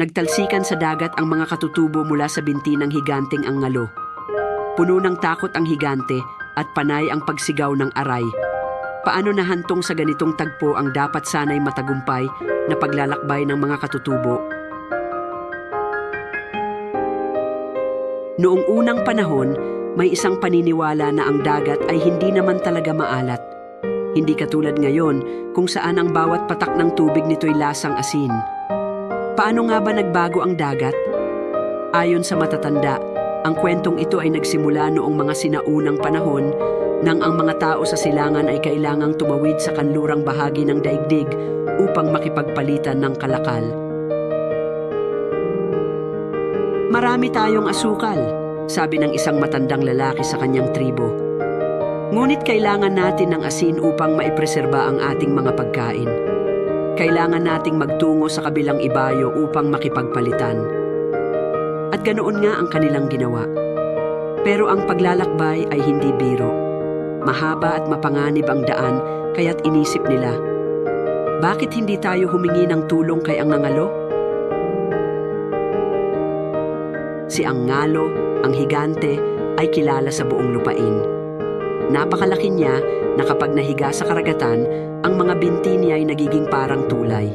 Nagtalsikan sa dagat ang mga katutubo mula sa binti ng higanteng ang ngalo. Puno ng takot ang higante at panay ang pagsigaw ng aray. Paano nahantong sa ganitong tagpo ang dapat sanay matagumpay na paglalakbay ng mga katutubo? Noong unang panahon, may isang paniniwala na ang dagat ay hindi naman talaga maalat. Hindi katulad ngayon kung saan ang bawat patak ng tubig nito'y lasang asin. Paano nga ba nagbago ang dagat? Ayon sa matatanda, ang kwentong ito ay nagsimula noong mga sinaunang panahon nang ang mga tao sa silangan ay kailangang tumawid sa kanlurang bahagi ng daigdig upang makipagpalitan ng kalakal. Marami tayong asukal, sabi ng isang matandang lalaki sa kanyang tribo. Ngunit kailangan natin ng asin upang maipreserba ang ating mga pagkain. Kailangan nating magtungo sa kabilang ibayo upang makipagpalitan. At ganoon nga ang kanilang ginawa. Pero ang paglalakbay ay hindi biro. Mahaba at mapanganib ang daan, kaya't inisip nila, bakit hindi tayo humingi ng tulong kay ang nangalo? Si Angalo, ang higante, ay kilala sa buong lupain. Napakalaki niya na kapag nahiga sa karagatan, ang mga binti niya ay nagiging parang tulay.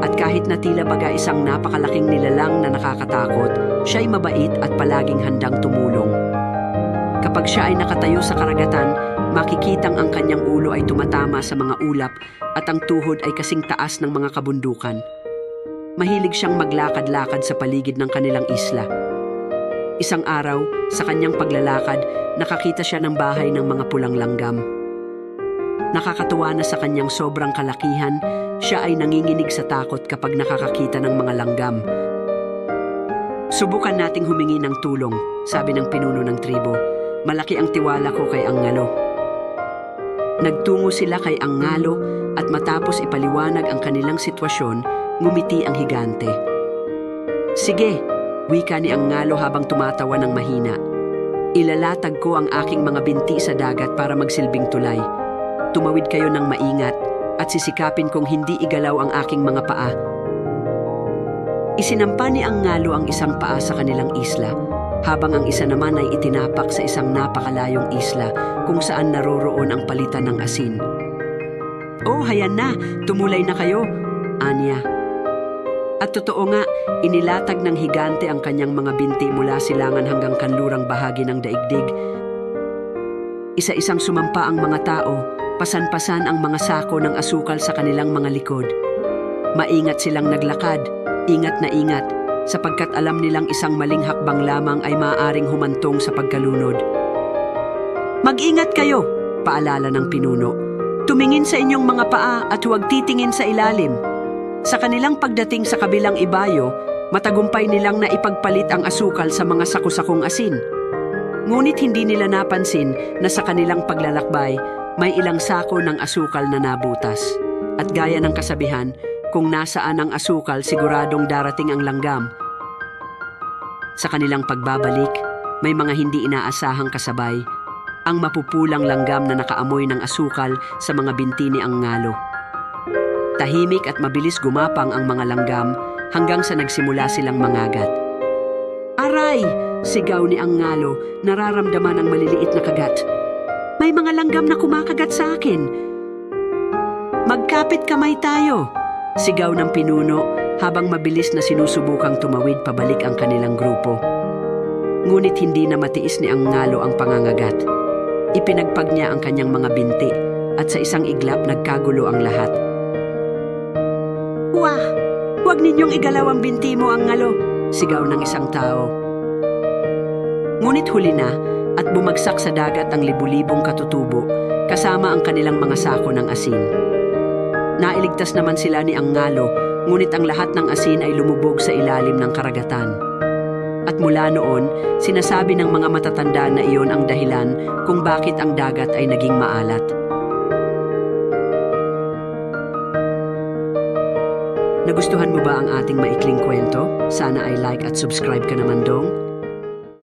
At kahit na tila baga isang napakalaking nilalang na nakakatakot, siya ay mabait at palaging handang tumulong. Kapag siya ay nakatayo sa karagatan, makikitang ang kanyang ulo ay tumatama sa mga ulap at ang tuhod ay kasing taas ng mga kabundukan. Mahilig siyang maglakad-lakad sa paligid ng kanilang isla. Isang araw, sa kanyang paglalakad, nakakita siya ng bahay ng mga pulang langgam. Nakakatuwa na sa kanyang sobrang kalakihan, siya ay nanginginig sa takot kapag nakakakita ng mga langgam. Subukan nating humingi ng tulong, sabi ng pinuno ng tribo. Malaki ang tiwala ko kay Angalo. Nagtungo sila kay Angalo at matapos ipaliwanag ang kanilang sitwasyon, ngumiti ang higante. Sige, wika ni Angalo habang tumatawa ng mahina. Ilalatag ko ang aking mga binti sa dagat para magsilbing tulay. Tumawid kayo ng maingat at sisikapin kong hindi igalaw ang aking mga paa. Isinampa ni Angalo ang isang paa sa kanilang isla, habang ang isa naman ay itinapak sa isang napakalayong isla kung saan naroroon ang palitan ng asin. Oh, hayan na, tumulay na kayo, Anya. At totoo nga, inilatag ng higante ang kanyang mga binti mula silangan hanggang kanlurang bahagi ng daigdig. Isa-isang sumampa ang mga tao, pasan-pasan ang mga sako ng asukal sa kanilang mga likod. Maingat silang naglakad, ingat na ingat, sapagkat alam nilang isang maling hakbang lamang ay maaaring humantong sa pagkalunod. Mag-ingat kayo, paalala ng pinuno. Tumingin sa inyong mga paa at huwag titingin sa ilalim. Sa kanilang pagdating sa kabilang ibayo, matagumpay nilang naipagpalit ang asukal sa mga sakusakong asin. Ngunit hindi nila napansin na sa kanilang paglalakbay, may ilang sako ng asukal na nabutas. At gaya ng kasabihan, kung nasaan ang asukal siguradong darating ang langgam. Sa kanilang pagbabalik, may mga hindi inaasahang kasabay, ang mapupulang langgam na nakaamoy ng asukal sa mga binti ni Angalo. Tahimik at mabilis gumapang ang mga langgam hanggang sa nagsimula silang mangagat. Aray! Sigaw ni Angalo, nararamdaman ang maliliit na kagat. May mga langgam na kumakagat sa akin. Magkapit kamay tayo! Sigaw ng pinuno habang mabilis na sinusubukang tumawid pabalik ang kanilang grupo. Ngunit hindi na matiis ni Angalo ang pangangagat. Ipinagpag niya ang kanyang mga binti at sa isang iglap nagkagulo ang lahat. Wah! Huwag ninyong igalaw ang binti mo, Angalo! Sigaw ng isang tao. Ngunit huli na at bumagsak sa dagat ang libu-libong katutubo kasama ang kanilang mga sako ng asin. Nailigtas naman sila ni Angalo, ngunit ang lahat ng asin ay lumubog sa ilalim ng karagatan. At mula noon, sinasabi ng mga matatanda na iyon ang dahilan kung bakit ang dagat ay naging maalat. Nagustuhan mo ba ang ating maikling kwento? Sana ay like at subscribe ka naman dong.